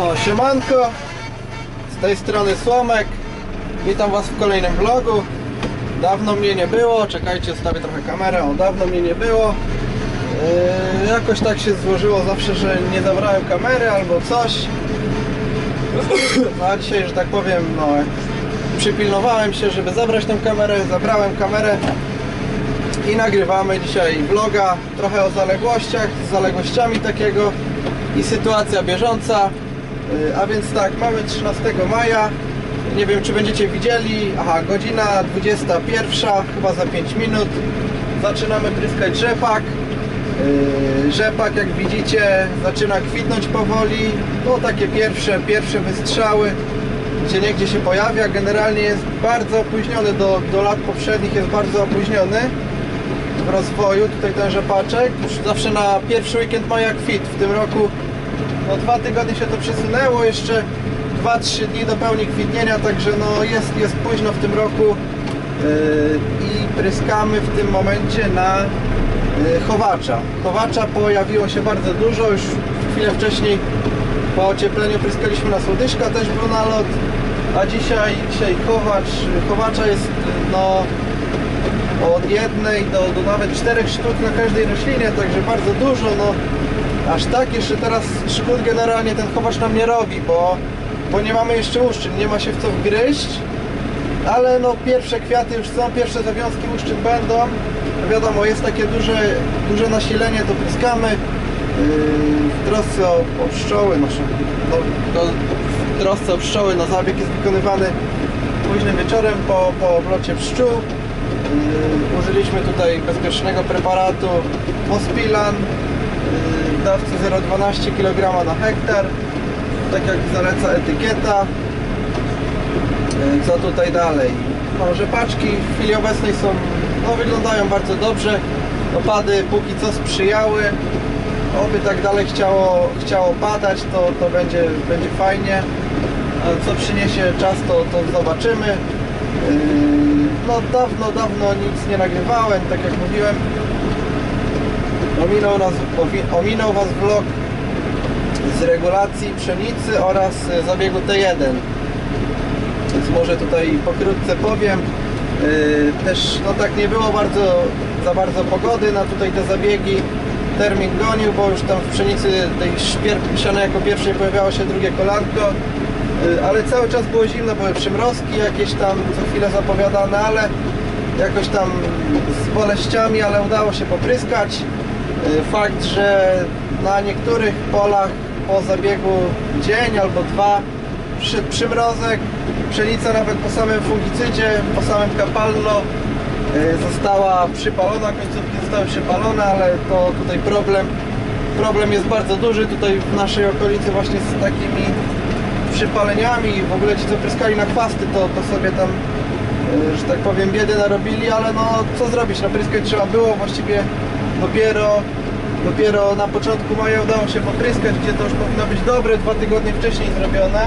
O, siemanko, z tej strony Słomek, witam Was w kolejnym vlogu. Dawno mnie nie było, czekajcie, stawię trochę kamerę, o, dawno mnie nie było. Yy, jakoś tak się złożyło zawsze, że nie zabrałem kamery albo coś. No a dzisiaj, że tak powiem, no, przypilnowałem się, żeby zabrać tę kamerę, zabrałem kamerę i nagrywamy dzisiaj vloga trochę o zaległościach, z zaległościami takiego i sytuacja bieżąca. Yy, A więc tak, mamy 13 maja. Nie wiem czy będziecie widzieli. Aha, godzina 21, chyba za 5 minut. Zaczynamy pryskać rzepak. Yy, Rzepak jak widzicie zaczyna kwitnąć powoli. No takie pierwsze, pierwsze wystrzały gdzie niegdzie się pojawia. Generalnie jest bardzo opóźniony do, do lat poprzednich, jest bardzo opóźniony w rozwoju. Tutaj ten rzepaczek. Już zawsze na pierwszy weekend maja kwit. W tym roku no dwa tygodnie się to przesunęło, jeszcze 2-3 dni do pełni kwitnienia, także no jest, jest późno w tym roku yy, i pryskamy w tym momencie na yy, chowacza. Chowacza pojawiło się bardzo dużo, już chwilę wcześniej po ociepleniu pryskaliśmy na słodyszka, też był nalot, a dzisiaj, dzisiaj chowacz, chowacza jest no od jednej do, do nawet czterech sztuk na każdej roślinie, także bardzo dużo, no aż tak jeszcze teraz szkód generalnie ten chowacz nam nie robi, bo, bo nie mamy jeszcze łuszczyn, nie ma się w co wgryźć, ale no pierwsze kwiaty już są, pierwsze zawiązki łuszczyn będą, no wiadomo jest takie duże, duże nasilenie, to pryskamy. Yy, w trosce o, o pszczoły, no, no, w trosce o pszczoły, no zabieg jest wykonywany późnym wieczorem po, po oblocie pszczół. Yy, użyliśmy tutaj bezpiecznego preparatu Mospilan w dawce 0,12 kg na hektar. Tak jak zaleca etykieta. Co tutaj dalej? No, rzepaczki w chwili obecnej są no, wyglądają bardzo dobrze. Opady póki co sprzyjały. Oby tak dalej chciało, chciało padać to, to będzie, będzie fajnie. A co przyniesie czas to, to zobaczymy. Yy, no dawno, dawno nic nie nagrywałem, tak jak mówiłem ominął, nas, omi- ominął Was vlog z regulacji pszenicy oraz y, zabiegu T1 więc może tutaj pokrótce powiem. Yy, też no tak nie było bardzo za bardzo pogody na tutaj te zabiegi. Termin gonił, bo już tam w pszenicy tej sianej jako pierwszej pojawiało się drugie kolanko. Y, ale cały czas było zimno, były przymrozki jakieś tam co chwilę zapowiadane, ale jakoś tam z boleściami, ale udało się popryskać. Y, Fakt, że na niektórych polach po zabiegu dzień albo dwa przyszedł przymrozek, pszenica nawet po samym fungicydzie, po samym kapalno y, została przypalona, końcówki zostały przypalone, ale to tutaj problem problem jest bardzo duży tutaj w naszej okolicy właśnie z takimi przypaleniami. W ogóle ci co pryskali na chwasty to, to sobie tam e, że tak powiem biedy narobili, ale no co zrobić, no pryskać trzeba było właściwie dopiero dopiero na początku maja udało się popryskać, gdzie to już powinno być dobre, dwa tygodnie wcześniej zrobione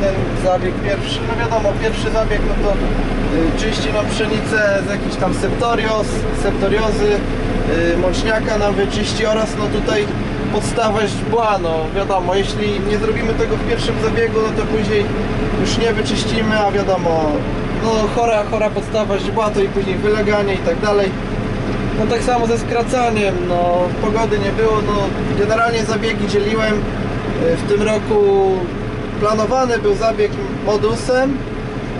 ten zabieg pierwszy, no wiadomo, pierwszy zabieg no to y, czyści no pszenicę z jakichś tam septorios, septoriozy, y, mączniaka nam wyczyści oraz no tutaj podstawa źdźbła, no wiadomo, jeśli nie zrobimy tego w pierwszym zabiegu, no to później już nie wyczyścimy, a wiadomo, no chora, chora podstawa źdźbła, to i później wyleganie i tak dalej. No tak samo ze skracaniem, no pogody nie było, no generalnie zabiegi dzieliłem y, w tym roku planowany był zabieg modusem,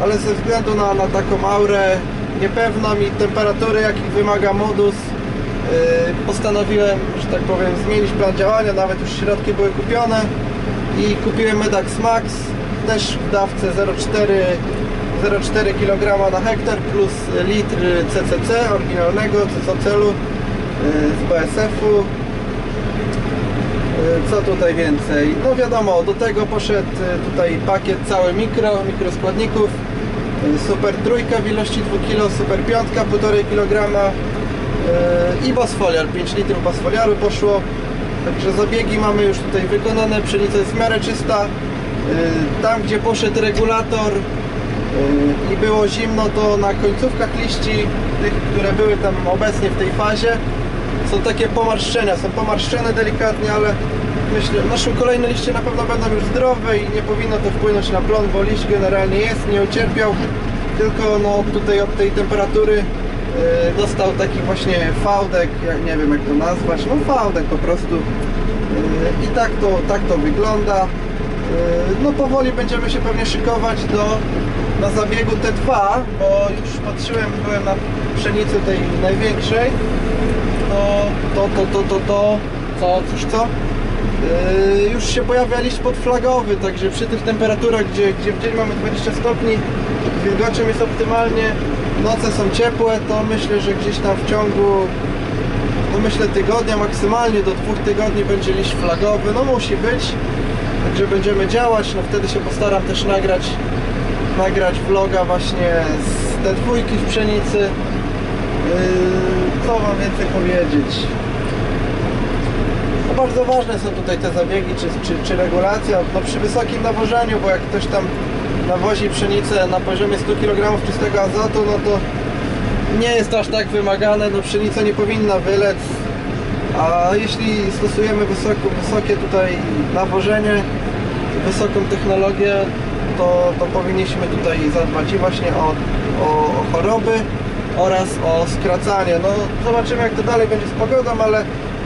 ale ze względu na, na taką aurę niepewną i temperatury jakich wymaga modus yy, postanowiłem, że tak powiem zmienić plan działania, nawet już środki były kupione i kupiłem Medax Max też w dawce 0,4 0,4 kg na hektar plus litr CCC oryginalnego CCC-u yy, z BSF-u E, Co tutaj więcej? No wiadomo, do tego poszedł e, tutaj pakiet cały mikro, mikroskładników. Super trójka w ilości 2 kg, super piątka 1,5 kg i basfoliar, 5 litrów basfoliaru poszło. Także zabiegi mamy już tutaj wykonane, pszenica jest w miarę czysta. Tam gdzie poszedł regulator i było zimno, to na końcówkach liści, tych, które były tam obecnie w tej fazie, są takie pomarszczenia, są pomarszczone delikatnie, ale myślę, nasze kolejne liście na pewno będą już zdrowe i nie powinno to wpłynąć na plon, bo liść generalnie jest, nie ucierpiał, tylko no tutaj od tej temperatury yy, dostał taki właśnie fałdek, nie wiem jak to nazwać, no fałdek po prostu yy, i tak to, tak to wygląda. Yy, no powoli będziemy się pewnie szykować do, na zabiegu T2, bo już patrzyłem, byłem na pszenicy tej największej, to, to, to, to, to, to, co, cóż co? Yy, już się pojawia liść podflagowy, także przy tych temperaturach, gdzie, gdzie w dzień mamy 20 stopni, wilgoczem jest optymalnie, noce są ciepłe, to myślę, że gdzieś tam w ciągu, no myślę tygodnia, maksymalnie do dwóch tygodni będzie liść flagowy, no musi być, także będziemy działać, no wtedy się postaram też nagrać, nagrać vloga właśnie z te dwójki w pszenicy, Yy, co mam więcej powiedzieć? No bardzo ważne są tutaj te zabiegi czy, czy, czy regulacja. No przy wysokim nawożeniu, bo jak ktoś tam nawozi pszenicę na poziomie 100 kg czystego azotu, no to nie jest aż tak wymagane. No pszenica nie powinna wylec. A jeśli stosujemy wysoko, wysokie tutaj nawożenie, wysoką technologię, to, to powinniśmy tutaj zadbać i właśnie o, o, o choroby oraz o skracanie. No zobaczymy jak to dalej będzie z pogodą, ale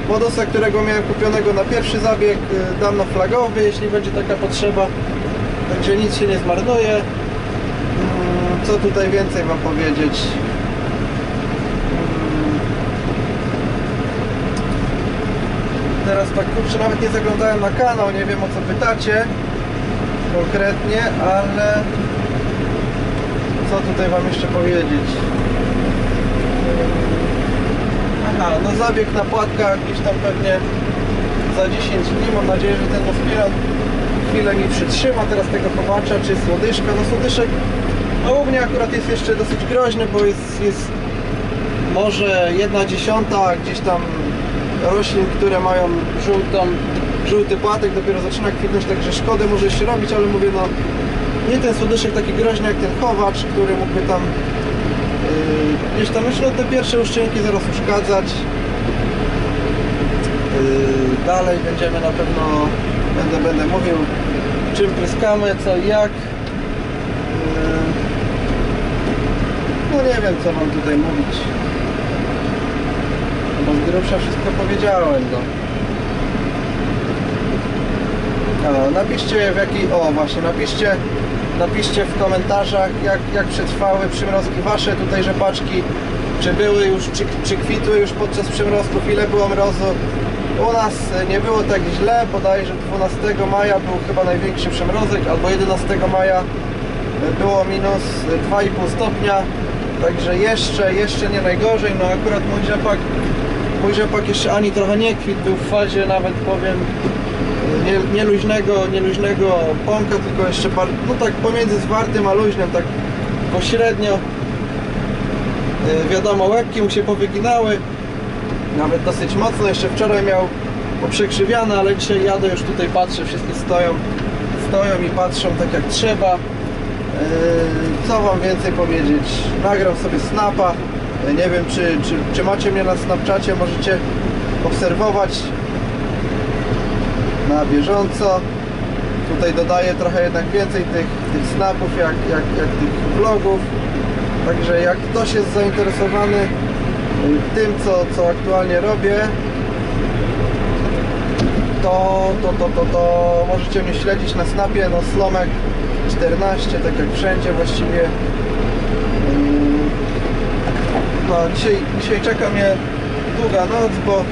modosa, którego miałem kupionego na pierwszy zabieg, y, dam na flagowy, jeśli będzie taka potrzeba. Także nic się nie zmarnuje. Mm, Co tutaj więcej Wam powiedzieć? Mm. Teraz tak kurczę, nawet nie zaglądałem na kanał, nie wiem o co pytacie konkretnie, ale co tutaj Wam jeszcze powiedzieć? Aha, no zabieg na płatkach gdzieś tam pewnie za 10 dni. Mam nadzieję, że ten aspirant chwilę mi przytrzyma. Teraz tego popatrzę, czy słodyszka. No słodyszek no u mnie akurat jest jeszcze dosyć groźny, bo jest, jest może jedna dziesiąta gdzieś tam roślin, które mają żółtą, żółty płatek, dopiero zaczyna kwitnąć, także szkody może jeszcze robić, ale mówię no nie ten słodyszek taki groźny jak ten chowacz, który mógłby tam Yy, gdzieś tam myślę, te pierwsze uszczynki zaraz uszkadzać. Yy, dalej będziemy na pewno, będę, będę mówił czym pryskamy, co i jak. Yy, no nie wiem co mam tutaj mówić. Bo z grubsza wszystko powiedziałem. No. Napiszcie w jaki, o właśnie, napiszcie napiszcie w komentarzach jak, jak przetrwały przymrozki wasze tutaj rzepaczki. Czy były już, czy, czy kwitły już podczas przymrozków, ile było mrozu? U nas nie było tak źle, bodajże 12 maja był chyba największy przymrozek, albo 11 maja było minus 2,5 stopnia. Także jeszcze, jeszcze nie najgorzej, no akurat mój rzepak mój rzepak jeszcze ani trochę nie kwit, był w fazie nawet powiem nie, nie luźnego, nie luźnego pąka, tylko jeszcze no tak pomiędzy zwartym a luźnym, tak pośrednio. Yy, wiadomo, łebki mu się powyginały, nawet dosyć mocno. Jeszcze wczoraj miał poprzekrzywiane, ale dzisiaj jadę już tutaj patrzę, wszyscy stoją, stoją i patrzą tak jak trzeba. Yy, co wam więcej powiedzieć? Nagram sobie snapa. Yy, nie wiem, czy, czy, czy macie mnie na Snapchacie, możecie obserwować na bieżąco. Tutaj dodaję trochę jednak więcej tych, tych snapów jak, jak, jak tych vlogów. Także jak ktoś jest zainteresowany y, tym, co, co aktualnie robię, to, to, to, to, to możecie mnie śledzić na snapie, no Slomek 14, tak jak wszędzie właściwie. Y, no dzisiaj, dzisiaj czeka mnie długa noc, bo,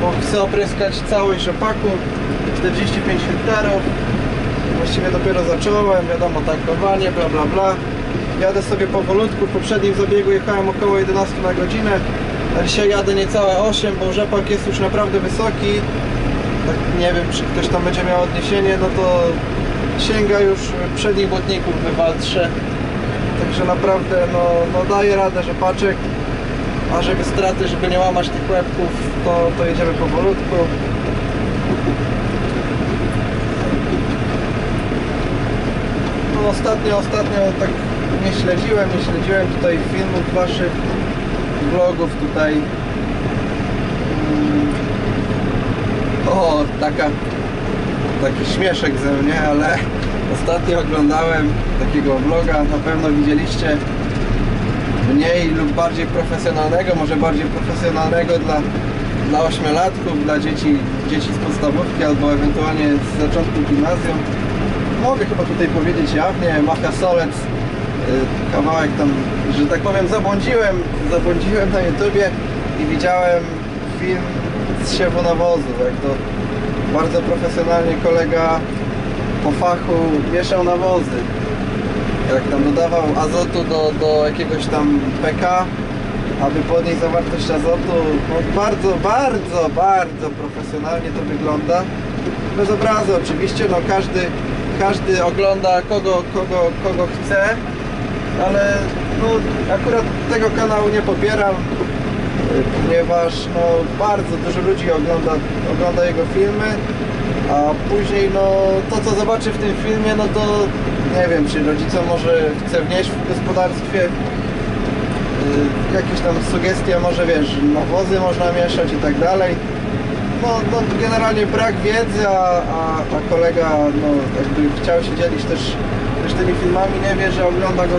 bo chcę opryskać całość rzepaku. 45 hektarów. Właściwie dopiero zacząłem, wiadomo tankowanie, bla bla bla. Jadę sobie powolutku, w poprzednim zabiegu jechałem około 11 na godzinę. A dzisiaj jadę niecałe 8, bo rzepak jest już naprawdę wysoki. Tak nie wiem czy ktoś tam będzie miał odniesienie, no to sięga już przednich błotników wywaltrze także naprawdę no, no daje radę rzepaczek a żeby straty, żeby nie łamać tych łebków to, to jedziemy powolutku no ostatnio, ostatnio tak nie śledziłem, nie śledziłem tutaj filmów waszych vlogów tutaj Mm. o, taka taki śmieszek ze mnie, ale ostatnio oglądałem takiego vloga, na pewno widzieliście mniej lub bardziej profesjonalnego, może bardziej profesjonalnego dla, dla ośmiolatków, dla dzieci, dzieci z podstawówki albo ewentualnie z zaczątku gimnazjum. Mogę chyba tutaj powiedzieć jawnie, Macha Solec, y, kawałek tam, że tak powiem, zabłądziłem, zabłądziłem na YouTubie i widziałem film z siewu nawozu, jak to bardzo profesjonalnie kolega po fachu mieszał nawozy jak tam dodawał azotu do, do jakiegoś tam PK, aby podnieść zawartość azotu, no bardzo, bardzo, bardzo profesjonalnie to wygląda. Bez obrazu oczywiście, no każdy, każdy ogląda kogo, kogo, kogo chce, ale no akurat tego kanału nie popieram, y, ponieważ no bardzo dużo ludzi ogląda, ogląda jego filmy, a później no to co zobaczy w tym filmie, no to nie wiem, czy rodzicom może chce wnieść w gospodarstwie yy, jakieś tam sugestie, może wiesz, nawozy można mieszać i tak dalej. No, no generalnie brak wiedzy, a, a, a kolega no, jakby chciał się dzielić też, też tymi filmami, nie wie, że ogląda go,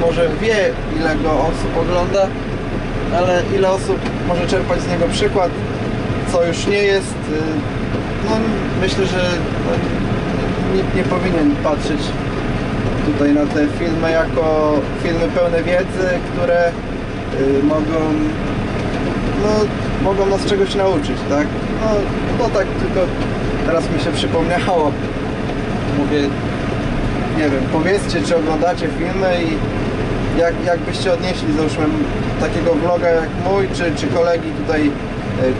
może wie ile go osób ogląda, ale ile osób może czerpać z niego przykład, co już nie jest, yy, no myślę, że no, nikt nie powinien patrzeć tutaj na te filmy jako filmy pełne wiedzy, które y, mogą no, mogą nas czegoś nauczyć, tak? No, to tak tylko teraz mi się przypomniało. Mówię, nie wiem, powiedzcie, czy oglądacie filmy i jak, jak byście odnieśli, załóżmy, takiego vloga jak mój, czy, czy kolegi tutaj y,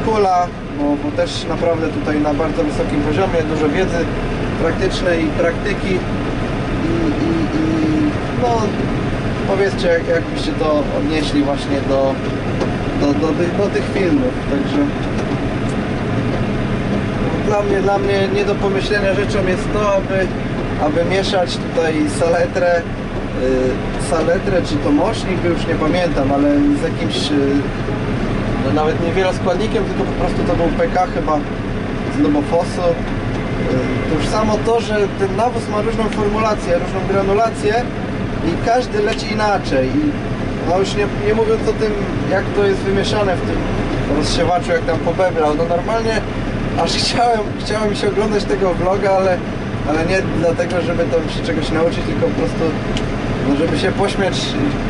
Kula, bo, bo też naprawdę tutaj na bardzo wysokim poziomie, dużo wiedzy praktycznej i praktyki i, i, i no powiedzcie jak, jak byście to odnieśli właśnie do, do, do, tych, do tych filmów, także dla mnie, dla mnie nie do pomyślenia rzeczą jest to, aby, aby mieszać tutaj saletrę y, saletrę czy to mocznik, już nie pamiętam, ale z jakimś y, no nawet nie wieloskładnikiem, tylko po prostu to był PK chyba z Lobofosu to już samo to, że ten nawóz ma różną formulację, różną granulację i każdy leci inaczej. I no już nie, nie mówiąc o tym, jak to jest wymieszane w tym rozsiewaczu, jak tam pobebrał. No normalnie aż chciałem, chciałem mi się oglądać tego vloga, ale, ale nie dlatego, żeby tam się czegoś nauczyć, tylko po prostu no żeby się pośmiać,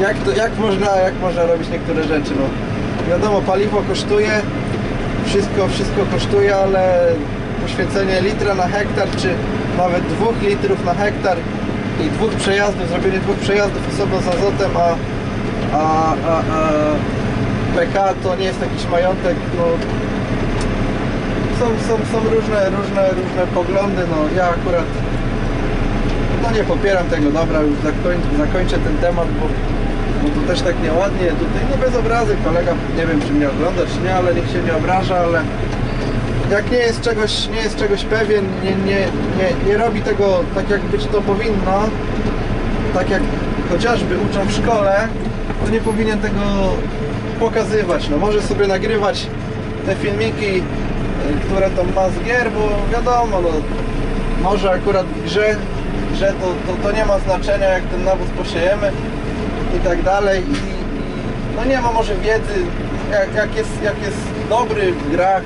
jak, to, jak, można, jak można robić niektóre rzeczy. No, wiadomo, paliwo kosztuje, wszystko, wszystko kosztuje, ale poświęcenie litra na hektar, czy nawet dwóch litrów na hektar i dwóch przejazdów, zrobienie dwóch przejazdów osobno z azotem, a, a, a, PK to nie jest jakiś majątek, no. Są, są, są różne, różne, różne poglądy, no. Ja akurat no nie popieram tego, dobra, już zakoń, zakończę ten temat, bo, bo to też tak nieładnie tutaj, no bez obrazy, kolega, nie wiem czy mnie ogląda, czy nie, ale niech się nie obraża, ale jak nie jest czegoś, nie jest czegoś pewien, nie, nie, nie, nie robi tego tak jak być to powinno, tak jak chociażby uczą w szkole, to nie powinien tego pokazywać. No może sobie nagrywać te filmiki, y, które tam ma z gier, bo wiadomo, no, może akurat w grze, grze to, to, to nie ma znaczenia jak ten nawóz posiejemy i tak dalej. I, no nie ma może wiedzy, jak, jak, jest, jak jest dobry w grach,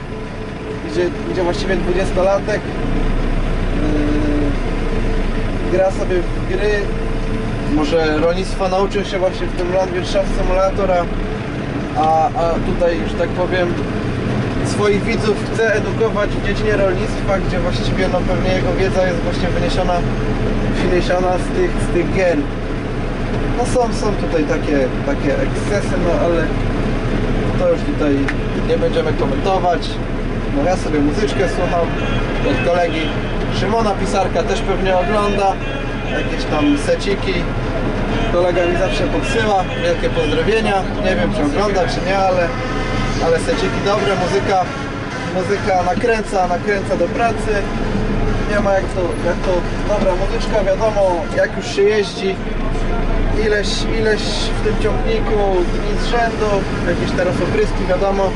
gdzie, gdzie właściwie 20-latek yy, gra sobie w gry. Może rolnictwo nauczył się właśnie w tym Landwirtschaft Simulatora, a, a tutaj, już tak powiem, swoich widzów chce edukować w dziedzinie rolnictwa, gdzie właściwie no pewnie jego wiedza jest właśnie wyniesiona, wyniesiona z tych, z tych gier. No są, są tutaj takie, takie ekscesy, no ale to już tutaj nie będziemy komentować. No ja sobie muzyczkę słucham od kolegi Szymona Pisarka też pewnie ogląda jakieś tam seciki. Kolega mi zawsze podsyła wielkie pozdrowienia. Nie wiem czy ogląda czy nie ale, ale seciki dobre muzyka muzyka nakręca, nakręca do pracy. Nie ma jak to, jak to dobra muzyczka wiadomo jak już się jeździ. Ileś, ileś w tym ciągniku dni z rzędu jakieś teraz opryski wiadomo.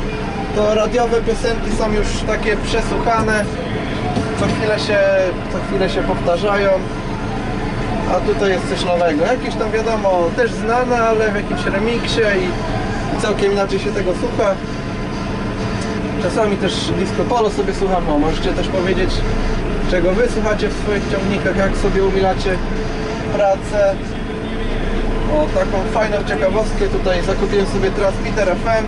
To radiowe piosenki są już takie przesłuchane. Co chwilę się, co chwilę się powtarzają. A tutaj jest coś nowego. Jakieś tam wiadomo, też znane, ale w jakimś remiksie i, całkiem inaczej się tego słucha. Czasami też disco polo sobie słucham. Możecie też powiedzieć, czego wy słuchacie w swoich ciągnikach, jak sobie umilacie pracę. O, taką fajną ciekawostkę tutaj zakupiłem sobie transmitter FM.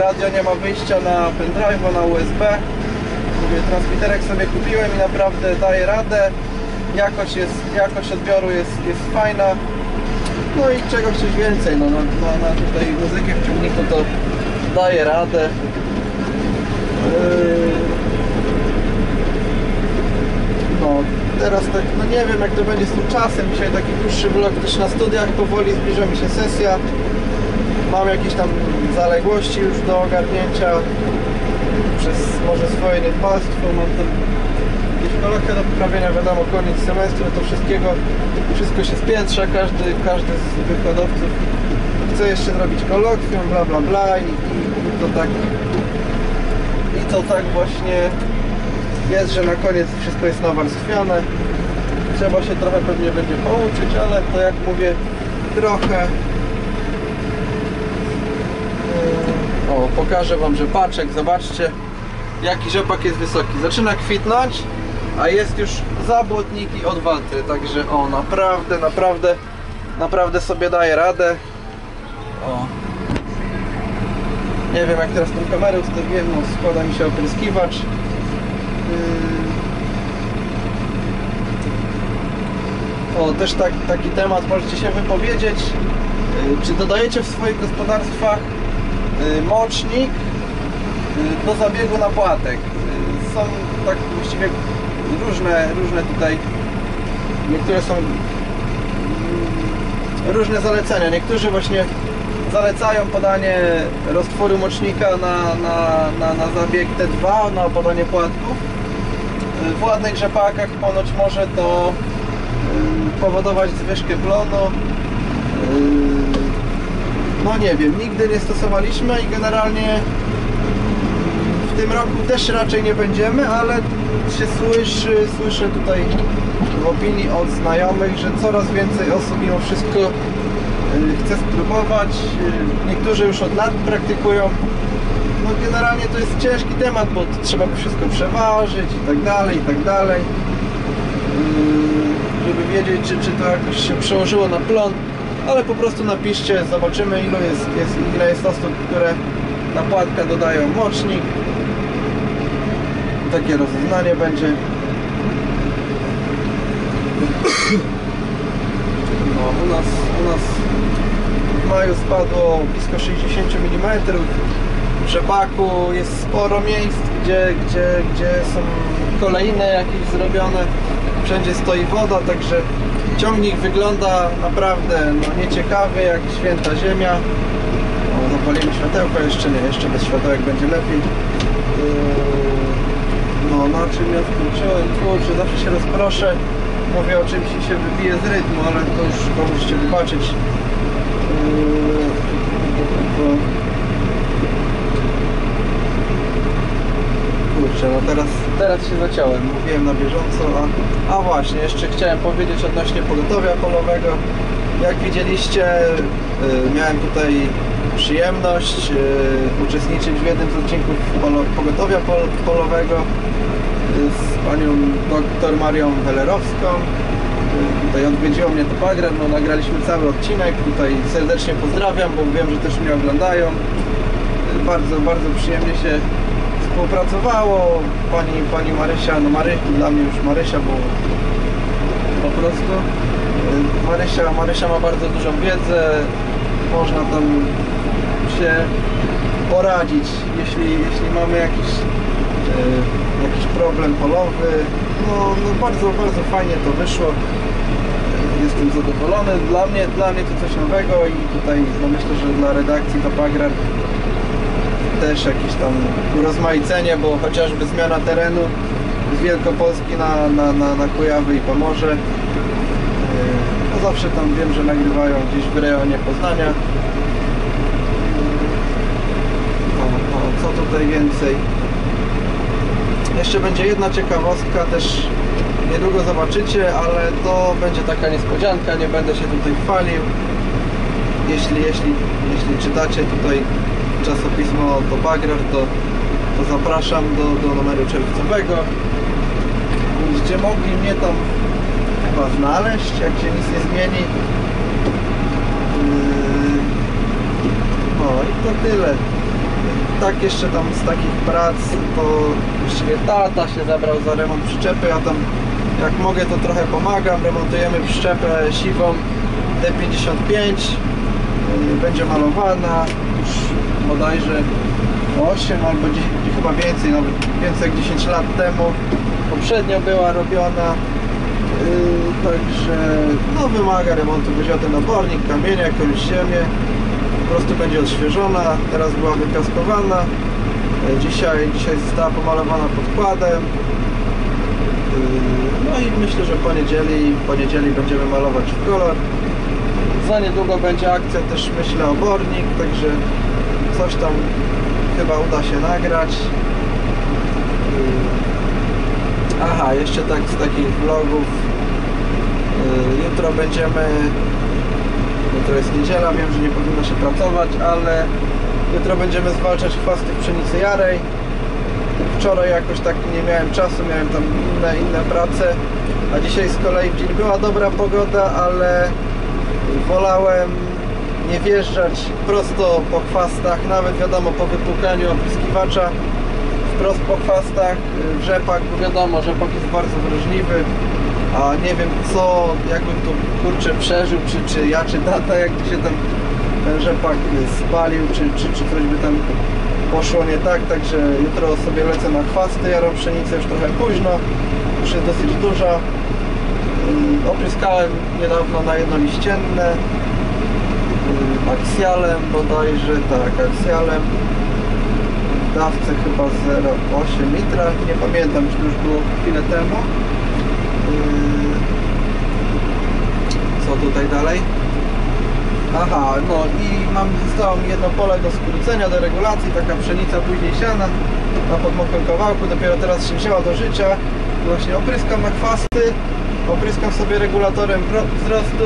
Radio nie ma wyjścia na pendrive, na USB. Mówię, transmiterek sobie kupiłem i naprawdę daje radę. Jakość, jest, jakość odbioru jest, jest fajna. No i czegoś coś więcej. No, na, na, na tutaj muzykę w ciągniku to daje radę. Yy, no, teraz tak, no nie wiem jak to będzie z tym czasem. Dzisiaj taki dłuższy vlog też na studiach, powoli zbliża mi się sesja. Mam jakieś tam zaległości już do ogarnięcia przez może swoje niedbalstwo. Mam tam kolokwie do poprawienia, wiadomo, koniec semestru, to wszystkiego, wszystko się spiętrza, każdy, każdy z wykładowców chce jeszcze zrobić kolokwium, bla bla bla i, i, to tak i to tak właśnie jest, że na koniec wszystko jest nawarstwione. Trzeba się trochę pewnie będzie pouczyć, ale to jak mówię, trochę. Yy, O, pokażę Wam rzepaczek, zobaczcie jaki rzepak jest wysoki. Zaczyna kwitnąć, a jest już zabłotniki od waltry, także o, naprawdę, naprawdę, naprawdę sobie daje radę. O. Nie wiem jak teraz tą kamerę ustawiłem, no składa mi się opryskiwacz. Yy. O, też tak, taki temat, możecie się wypowiedzieć. Yy, Czy dodajecie w swoich gospodarstwach yy, mocznik yy, do zabiegu na płatek? Yy, Są tak właściwie różne, różne tutaj, niektóre są różne zalecenia. Niektórzy właśnie zalecają podanie roztworu mocznika na, na, na, na zabieg T2, na podanie płatków. W ładnych rzepakach ponoć może to y, powodować zwyżkę plonu. Y, No nie wiem, nigdy nie stosowaliśmy i generalnie tym roku też raczej nie będziemy, ale się słyszy, słyszę tutaj w opinii od znajomych, że coraz więcej osób mimo wszystko y, chce spróbować. Y, Niektórzy już od lat praktykują. No generalnie to jest ciężki temat, bo trzeba by wszystko przeważyć i tak dalej, i tak dalej. Yy, Żeby wiedzieć, czy, czy to jakoś się przełożyło na plon, ale po prostu napiszcie, zobaczymy ilu jest, jest, ile jest osób, które na płatkę dodają mocznik. Takie rozeznanie będzie. No, u nas, u nas w maju spadło blisko 60 mm. W rzepaku jest sporo miejsc, gdzie, gdzie, gdzie są kolejne jakieś zrobione. Wszędzie stoi woda, także ciągnik wygląda naprawdę no, nieciekawie, jak święta ziemia. O, zapalimy światełko, jeszcze nie, jeszcze bez światełek będzie lepiej. Yy, No, na czym ja skończyłem? Kurczę, zawsze się rozproszę. Mówię o czymś i się wybije z rytmu, ale to już musicie wybaczyć. Yy, Kurczę, no teraz, teraz się zaciąłem, mówiłem na bieżąco, a, a właśnie, jeszcze chciałem powiedzieć odnośnie pogotowia polowego. Jak widzieliście, y, miałem tutaj przyjemność y, uczestniczyć w jednym z odcinków pogotowia pol, polowego y, z panią doktor Marią Welerowską. Y, Tutaj odwiedziło mnie to Pagram, no nagraliśmy cały odcinek, tutaj serdecznie pozdrawiam, bo wiem, że też mnie oglądają. Bardzo, bardzo przyjemnie się współpracowało. Pani, pani Marysia, no Mary, dla mnie już Marysia, bo po prostu Marysia, Marysia ma bardzo dużą wiedzę, można tam się poradzić, jeśli, jeśli mamy jakiś, y, jakiś problem polowy. No, no bardzo, bardzo fajnie to wyszło. Jestem zadowolony. Dla mnie, dla mnie to coś nowego i tutaj no myślę, że dla redakcji to Pagrar też jakieś tam urozmaicenie, bo chociażby zmiana terenu z Wielkopolski na, na, na, na Kujawy i Pomorze. Zawsze tam wiem, że nagrywają gdzieś w rejonie Poznania. O, o, co tutaj więcej? Jeszcze będzie jedna ciekawostka, też niedługo zobaczycie, ale to będzie taka niespodzianka, nie będę się tutaj chwalił. Jeśli, jeśli, jeśli czytacie tutaj czasopismo to Bagrar, to, to zapraszam do, do numeru czerwcowego, gdzie mogli mnie tam chyba znaleźć, jak się nic nie zmieni. No i to tyle. Tak jeszcze tam z takich prac to właściwie tata się zabrał za remont przyczepy, ja tam jak mogę to trochę pomagam, remontujemy przyczepę siwą D55 Yy, będzie malowana. Już bodajże 8 albo 10, chyba więcej, nawet więcej jak 10 lat temu. Poprzednio była robiona także no wymaga remontu, będzie ten obornik, kamienie, jakąś ziemię. Po prostu będzie odświeżona, teraz była wypiaskowana Yy, dzisiaj, dzisiaj została pomalowana podkładem. Yy, no i myślę, że po niedzieli, po niedzieli będziemy malować w kolor. Za niedługo będzie akcja też myślę obornik, także coś tam chyba uda się nagrać. Yy, Aha, jeszcze tak z takich vlogów Jutro będziemy Jutro jest niedziela, wiem, że nie powinno się pracować, ale Jutro będziemy zwalczać chwasty w pszenicy jarej. Wczoraj jakoś tak nie miałem czasu, miałem tam inne, inne prace A dzisiaj z kolei w dzień była dobra pogoda, ale Wolałem nie wjeżdżać prosto po chwastach, nawet wiadomo po wypłukaniu opryskiwacza wprost po chwastach w rzepak, bo wiadomo, rzepak jest bardzo wrażliwy a nie wiem co, jakbym to kurczę przeżył, czy, czy ja, czy tata, jakby się tam ten rzepak spalił, czy, czy, czy coś by tam poszło nie tak, także jutro sobie lecę na chwasty, jarą pszenicę już trochę późno, już jest dosyć duża. Yy, Opryskałem niedawno na jednoliścienne yy, aksjalem bodajże, tak, aksjalem dawce chyba 0,8 litra, nie pamiętam czy już było chwilę temu co tutaj dalej? Aha, no i mam, zostało mi jedno pole do skrócenia, do regulacji, taka pszenica później siana na podmokrym kawałku, dopiero teraz się wzięła do życia. Właśnie opryskam na chwasty opryskam sobie regulatorem wzrostu.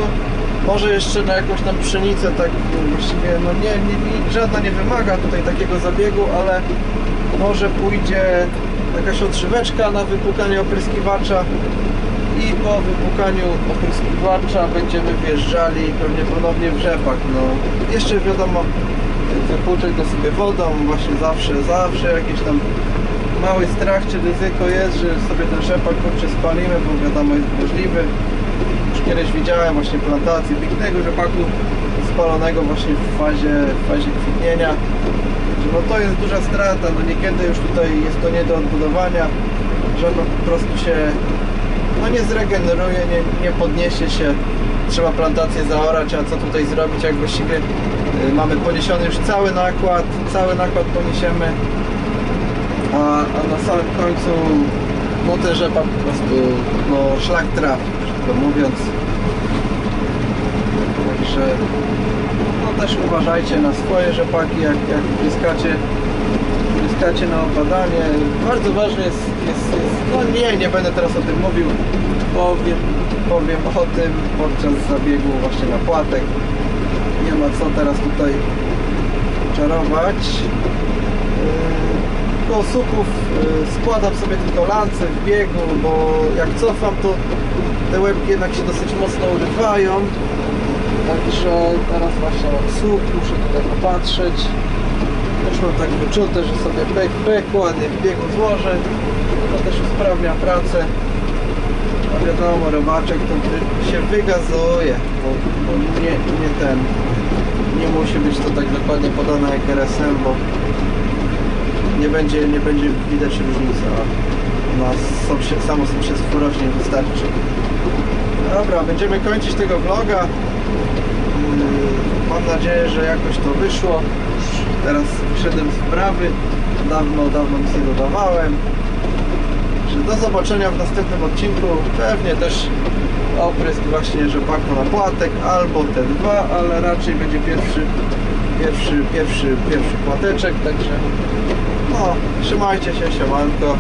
Może jeszcze na jakąś tam pszenicę tak właściwie no nie, nie, żadna nie wymaga tutaj takiego zabiegu ale może pójdzie jakaś odżyweczka na wypłukanie opryskiwacza i po wypłukaniu opryskiwacza będziemy wjeżdżali pewnie ponownie w rzepak no jeszcze wiadomo wypłuczek to sobie wodą właśnie zawsze, zawsze jakieś tam mały strach czy ryzyko jest, że sobie ten rzepak kurczę spalimy, bo wiadomo jest wrażliwy. Już kiedyś widziałem właśnie plantację pięknego rzepaku spalonego właśnie w fazie, w fazie kwitnienia. No to jest duża strata, no niekiedy już tutaj jest to nie do odbudowania, że ono po prostu się no nie zregeneruje, nie, nie podniesie się. Trzeba plantację zaorać, a co tutaj zrobić, jak właściwie y, mamy poniesiony już cały nakład, cały nakład poniesiemy. A, a na samym końcu ten rzepak po prostu no szlak trafi, krótko mówiąc. Także no też uważajcie na swoje rzepaki jak, jak pryskacie pryskacie na opadanie. Bardzo ważne jest, jest, jest no nie, nie będę teraz o tym mówił. Powiem, powiem o tym podczas zabiegu właśnie na płatek. Nie ma co teraz tutaj czarować. Yy, do słupów yy, składam sobie tylko lance w biegu, bo jak cofam to te łebki jednak się dosyć mocno urywają. Także teraz właśnie mam słup, muszę tutaj popatrzeć mam tak wyczute, że sobie pyk, pyk, ładnie w biegu złożę to też usprawnia pracę a wiadomo, robaczek to się wygazuje bo, bo nie, nie ten nie musi być to tak dokładnie podane jak RSM, bo nie będzie, nie będzie widać różnicy, a na są się, samo sobczystwo rośnie wystarczy. Dobra, będziemy kończyć tego vloga. Yy, Mam nadzieję, że jakoś to wyszło. Teraz wszedłem z wprawy. Dawno, dawno nic nie dodawałem. Do zobaczenia w następnym odcinku. Pewnie też oprysk właśnie rzepaku na płatek albo te dwa, ale raczej będzie pierwszy pierwszy, pierwszy, pierwszy płateczek, także no, trzymajcie się, siemanko